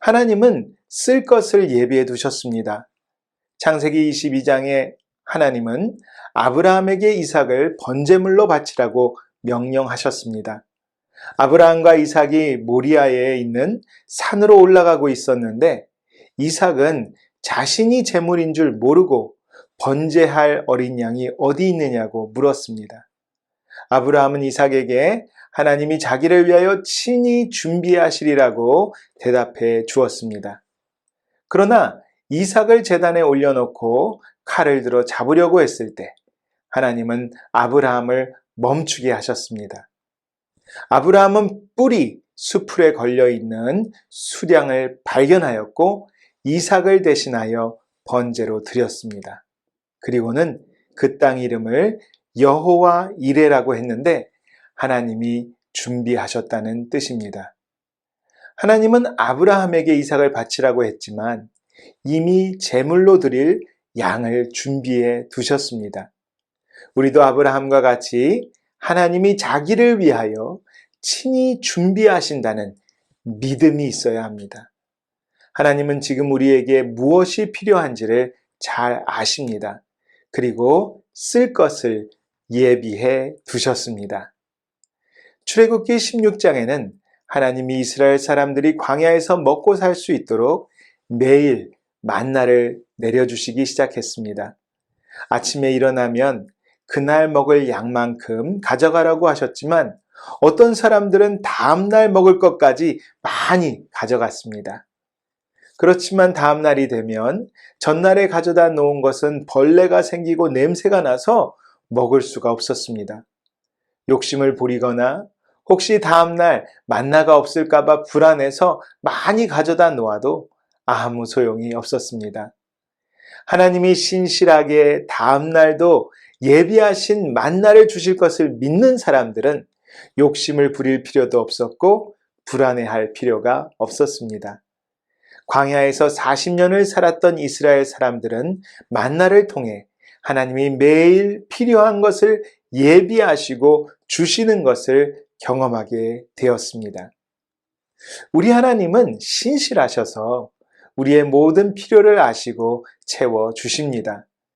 하나님은 쓸 것을 예비해 두셨습니다. 창세기 22장에 하나님은 아브라함에게 이삭을 번제물로 바치라고 명령하셨습니다. 아브라함과 이삭이 모리아에 있는 산으로 올라가고 있었는데 이삭은 자신이 제물인 줄 모르고 번제할 어린 양이 어디 있느냐고 물었습니다. 아브라함은 이삭에게 하나님이 자기를 위하여 친히 준비하시리라고 대답해 주었습니다. 그러나 이삭을 재단에 올려놓고 칼을 들어 잡으려고 했을 때 하나님은 아브라함을 멈추게 하셨습니다. 아브라함은 뿔이 수풀에 걸려 있는 수량을 발견하였고 이삭을 대신하여 번제로 드렸습니다. 그리고는 그 땅 이름을 여호와 이레라고 했는데 하나님이 준비하셨다는 뜻입니다. 하나님은 아브라함에게 이삭을 바치라고 했지만 이미 제물로 드릴 양을 준비해 두셨습니다. 우리도 아브라함과 같이 하나님이 자기를 위하여 친히 준비하신다는 믿음이 있어야 합니다. 하나님은 지금 우리에게 무엇이 필요한지를 잘 아십니다. 그리고 쓸 것을 예비해 두셨습니다. 출애굽기 16장에는 하나님이 이스라엘 사람들이 광야에서 먹고 살 수 있도록 매일 만나를 내려주시기 시작했습니다. 아침에 일어나면 그날 먹을 양만큼 가져가라고 하셨지만 어떤 사람들은 다음날 먹을 것까지 많이 가져갔습니다. 그렇지만 다음날이 되면 전날에 가져다 놓은 것은 벌레가 생기고 냄새가 나서 먹을 수가 없었습니다. 욕심을 부리거나 혹시 다음날 만나가 없을까봐 불안해서 많이 가져다 놓아도 아무 소용이 없었습니다. 하나님이 신실하게 다음날도 예비하신 만나를 주실 것을 믿는 사람들은 욕심을 부릴 필요도 없었고 불안해할 필요가 없었습니다. 광야에서 40년을 살았던 이스라엘 사람들은 만나를 통해 하나님이 매일 필요한 것을 예비하시고 주시는 것을 경험하게 되었습니다. 우리 하나님은 신실하셔서 우리의 모든 필요를 아시고 채워 주십니다.